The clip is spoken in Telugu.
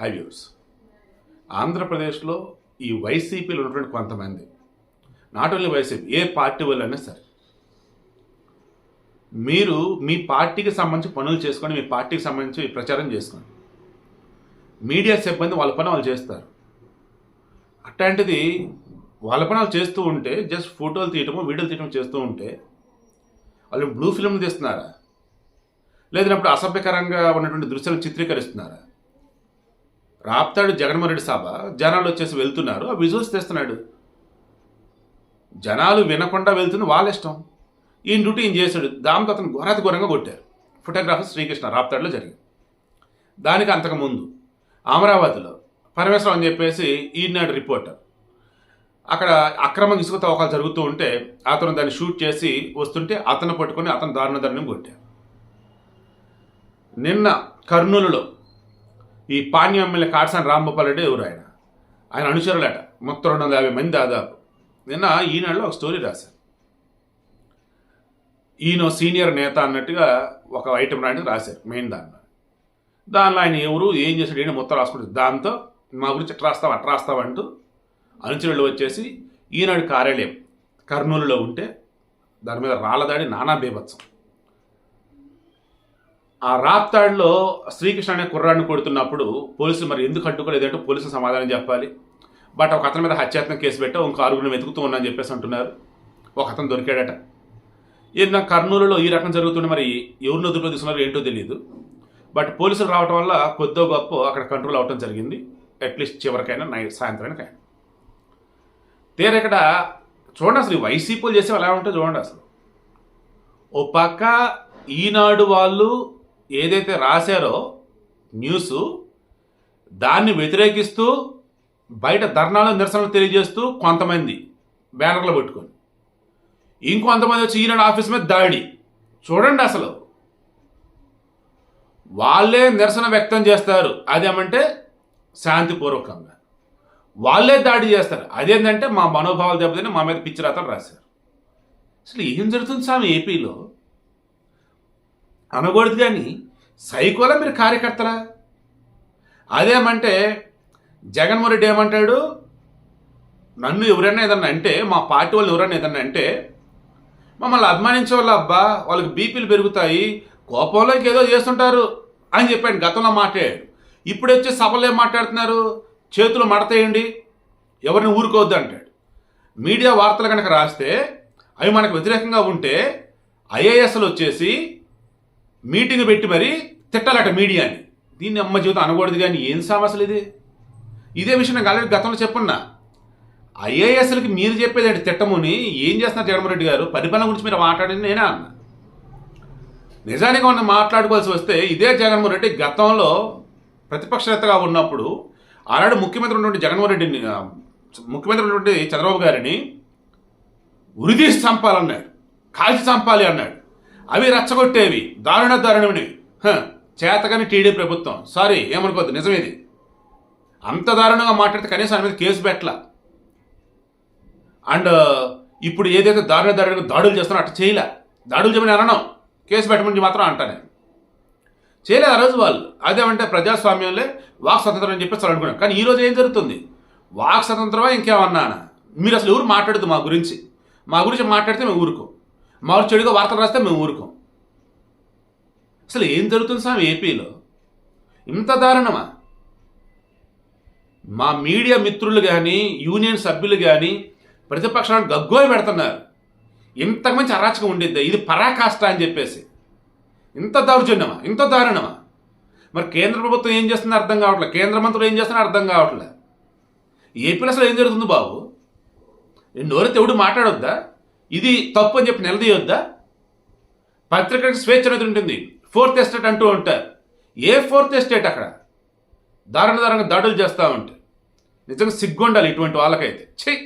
హై వ్యూస్ ఆంధ్రప్రదేశ్లో ఈ వైసీపీలో ఉన్నటువంటి కొంతమంది నాట్ ఓన్లీ వైసీపీ ఏ పార్టీ వాళ్ళైనా సరే మీరు మీ పార్టీకి సంబంధించి పనులు చేసుకొని మీ పార్టీకి సంబంధించి ప్రచారం చేసుకోండి. మీడియా సిబ్బంది వాళ్ళ పని వాళ్ళు చేస్తారు. అట్లాంటిది వాళ్ళ పని వాళ్ళు చేస్తూ ఉంటే జస్ట్ ఫోటోలు తీయటము వీడియోలు తీయటం చేస్తూ ఉంటే వాళ్ళు బ్లూ ఫిల్మ్ తీస్తున్నారా? లేదన్నప్పుడు అసభ్యకరంగా ఉన్నటువంటి దృశ్యాలు చిత్రీకరిస్తున్నారా? రాప్తాడు జగన్మోహన్ రెడ్డి సభ. జనాలు వచ్చేసి వెళ్తున్నారు. ఆ విజువల్స్ తెస్తున్నాడు. జనాలు వినకుండా వెళ్తున్న వాళ్ళ ఇష్టం ఈయన డ్యూటీ ఈయన చేశాడు. దాంతో అతను ఘోరాతి ఘోరంగా కొట్టారు. ఫోటోగ్రాఫర్ శ్రీకృష్ణ రాప్తాడులో జరిగింది. దానికి అంతకుముందు అమరావతిలో పరమేశ్వరం అని చెప్పేసి ఈనాడు రిపోర్టర్. అక్కడ అక్రమ ఇసుక తవ్వకాలు జరుగుతూ ఉంటే అతను దాన్ని షూట్ చేసి వస్తుంటే అతను పట్టుకొని అతను దారుణ దారుణం కొట్టారు నిన్న కర్నూలులో ఈ పాణ్యం ఎమ్మెల్యే కాటసాని రాంగోపాల్ రెడ్డి ఎవరు ఆయన? ఆయన అనుచరులట. మొత్తం రెండు వందల యాభై మంది దాదాపు. నిన్న ఈనాడులో ఒక స్టోరీ రాశారు. ఈయన సీనియర్ నేత అన్నట్టుగా ఒక ఐటమ్ లాంటిది రాశారు మెయిన్ దాంట్లో దానిలో ఆయన ఎవరు ఏం చేశాడు ఈయన మొత్తం రాసుకుంటారు. దాంతో మా గురించి ఎట్లా రాస్తావు అట్లా రాస్తావు అంటూ అనుచరులు వచ్చేసి ఈనాడు కార్యాలయం కర్నూలులో ఉంటే దాని మీద రాళ్ళదాడి నానా బీభత్సం. ఆ రాప్తాడులో శ్రీకృష్ణ అనే కుర్రాడిని కొడుతున్నప్పుడు పోలీసులు మరి ఎందుకు అడ్డుకోలేదంటే పోలీసులు సమాధానం చెప్పాలి. బట్ ఒక అతని మీద హత్యాత్మ కేసు పెట్టా ఇంకో ఆరుగురిని వెతుకుతూ ఉన్నా అని చెప్పేసి అంటున్నారు. ఒక అతను దొరికాడట. ఏదైనా కర్నూలులో ఈ రకం జరుగుతుంటే మరి ఎవరిని వదులులో తీసుకున్నారో ఏంటో తెలియదు బట్ పోలీసులు రావటం వల్ల కొద్దో గొప్ప అక్కడ కంట్రోల్ అవటం జరిగింది. అట్లీస్ట్ చివరికైనా నైట్ సాయంత్రానికైనా. తీరా ఇక్కడ చూడండి అసలు వైసీపీలు చేసే ఎలా ఉంటుందో చూడండి అసలు. ఓ పక్క ఈనాడు వాళ్ళు ఏదైతే రాశారో న్యూసు దాన్ని వ్యతిరేకిస్తూ బయట ధర్నాలు నిరసనలు తెలియజేస్తూ కొంతమంది బ్యానర్లు పెట్టుకొని. ఇంకొంతమంది వచ్చి ఈనాడు ఆఫీస్ మీద దాడి. చూడండి అసలు. వాళ్ళే నిరసన వ్యక్తం చేస్తారు. అదేమంటే శాంతిపూర్వకంగా. వాళ్ళే దాడి చేస్తారు. అదేంటంటే మా మనోభావాలు దెబ్బతిని మా మీద పిచ్చి రాతలు రాశారు. అసలు ఏం జరుగుతుంది స్వామి ఏపీలో? అనకూడదు కానీ సైకోలా మీరు కార్యకర్తలా అదేమంటే జగన్మోహన్ రెడ్డి ఏమంటాడు? నన్ను ఎవరైనా ఏదన్నా అంటే మా పార్టీ వాళ్ళు ఎవరైనా ఏదన్నా అంటే మమ్మల్ని అభిమానించే వాళ్ళు అబ్బా వాళ్ళకి బీపీలు పెరుగుతాయి కోపంలో ఏదో చేస్తుంటారు అని చెప్పాడు గతంలో మాట్లాడాడు. ఇప్పుడు వచ్చే సభలో ఏం మాట్లాడుతున్నారు? చేతులు మడతేయండి ఎవరిని ఊరుకోవద్దు అంటాడు. మీడియా వార్తలు కనుక రాస్తే అవి మనకు వ్యతిరేకంగా ఉంటే ఐఏఎస్లు వచ్చేసి మీటింగ్ పెట్టి మరి తిట్టాలట మీడియాని దీన్ని అమ్మ జీవితం అనకూడదు కానీ ఏం సమస్యలు ఇది? ఇదే విషయం నాకు ఆల్రెడీ గతంలో చెప్పున్నా. ఐఏఎస్లకి మీరు చెప్పేది తిట్టముని? ఏం చేస్తున్నారు జగన్మోహన్ రెడ్డి గారు? పరిపాలన గురించి మీరు మాట్లాడింది నేనే అన్నా. నిజానికి మనం మాట్లాడుకోవాల్సి వస్తే ఇదే జగన్మోహన్ రెడ్డి గతంలో ప్రతిపక్ష నేతగా ఉన్నప్పుడు ఆనాడు ముఖ్యమంత్రి ఉన్నటువంటి జగన్మోహన్ రెడ్డిని ముఖ్యమంత్రి ఉన్నటువంటి చంద్రబాబు గారిని ఉరిదీసి చంపాలన్నాడు. కాల్చి చంపాలి అన్నాడు. అవి రచ్చగొట్టేవి. దారుణ దారుణమైనవి. హ, చేతగాని టీడీ ప్రభుత్వం. సారీ ఏమనుకోద్దు నిజమేది. అంత దారుణంగా మాట్లాడితే కనీసం ఆయన మీద కేసు పెట్టల. అండ్ ఇప్పుడు ఏదైతే దారుణ దారుణ దాడులు చేస్తున్నారో అట్లా చేయలే. దాడులు చేయమని అనడం. కేసు పెట్టమని మాత్రం అంటాను చేయలేదు ఆ రోజు వాళ్ళు. అదేమంటే ప్రజాస్వామ్యంలో వాక్ స్వతంత్రం అని చెప్పేసి వాళ్ళు అనుకున్నాం కానీ ఈరోజు ఏం జరుగుతుంది? వాక్ స్వతంత్రమా ఇంకేమన్నా మీరు అసలు ఎవరు మాట్లాడదు మా గురించి. మా గురించి మాట్లాడితే మేము ఊరుకో. మారు చెడుగా వార్తలు రాస్తే మేము ఊరుకోం. అసలు ఏం జరుగుతుంది సార్ ఏపీలో? ఇంత దారుణమా? మా మీడియా మిత్రులు కానీ యూనియన్ సభ్యులు కానీ ప్రతిపక్షాలను గగ్గోలు పెడుతున్నారు. ఇంతకు మంచి అరాచకం ఉండేది ఇది పరాకాష్ట అని చెప్పేసి. ఇంత దౌర్జన్యమా? ఇంత దారుణమా? మరి కేంద్ర ప్రభుత్వం ఏం చేస్తుందో అర్థం కావట్లేదు కేంద్ర మంత్రులు ఏం చేస్తున్నా అర్థం కావట్లేదు ఏపీలో అసలు ఏం జరుగుతుంది బాబు? నోరెత్తి ఎవడు మాట్లాడొద్దా? ఇది తప్పు అని చెప్పి నిలదీయొద్దా? పత్రికలకు స్వేచ్ఛ అనేది ఉంటుంది. ఫోర్త్ ఎస్టేట్ అంటూ ఉంటారు ఏ ఫోర్త్ ఎస్టేట్ అక్కడ? దారుణ దారుణంగా దాడులు చేస్తూ ఉంటారు నిజంగా సిగ్గుండాలి ఇటువంటి వాళ్ళకైతే. చెయ్యి